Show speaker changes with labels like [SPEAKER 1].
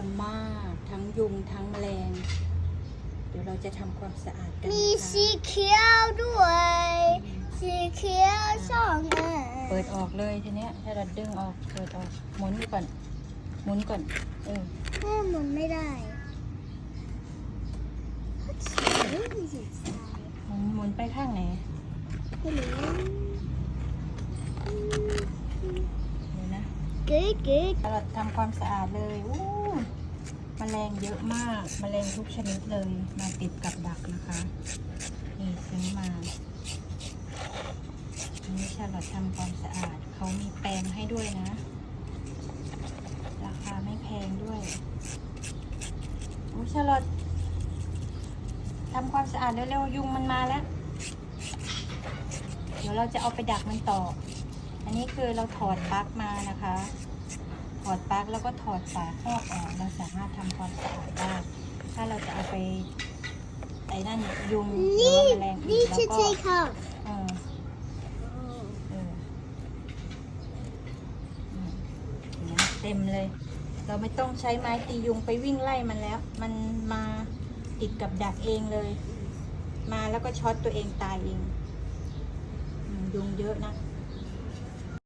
[SPEAKER 1] อนมาก ทั้งยุงทั้งแมลง เดี๋ยวเราจะทำความสะอาดกัน
[SPEAKER 2] มี
[SPEAKER 1] นะคะ
[SPEAKER 2] สีเขียวด้วย สีเขียวสองอัน
[SPEAKER 1] เปิดออกเลยทีเนี้ยถ้าเราดึงออกเปิดออกหมุนก่อนหมุนก่อนเออ
[SPEAKER 2] แม่หมุนไม่ได้ไม่รู้
[SPEAKER 1] หมุนหมุนไปข้างไหน
[SPEAKER 2] ไม่รู้
[SPEAKER 1] เดี๋ยวนะ
[SPEAKER 2] กึ๊ดกึ๊ด
[SPEAKER 1] เราทำความสะอาดเลยอู้มแมลงเยอะมากมแมลงทุกชนิดเลยมาติดกับดักนะคะนี่ซื้อมาอันนี้ชาลอตทำความสะอาดเขามีแปรงให้ด้วยนะ ราคาไม่แพงด้วยอู้ชาลอตทำความสะอาดเร็วๆยุงมันมาแล้ว เดี๋ยวเราจะเอาไปดักมันต่อ อันนี้คือเราถอดปลั๊กมานะคะ ถอดปลั๊กแล้วก็ถอดฝาครอบออก เราสามารถทำความสะอาดได้ ถ้าเราจะเอาไปไอ้นั่นยุงหรือว่าแมลงอี
[SPEAKER 2] นี่
[SPEAKER 1] กแล้วก็
[SPEAKER 2] ใช้ค่ะ
[SPEAKER 1] เออเออเนไหมเต็มเลย เราไม่ต้องใช้ไม้ตียุงไปวิ่งไล่มันแล้ว มันมาติดกับดักเองเลย มาแล้วก็ช็อตตัวเองตายเองยุงเยอะนะ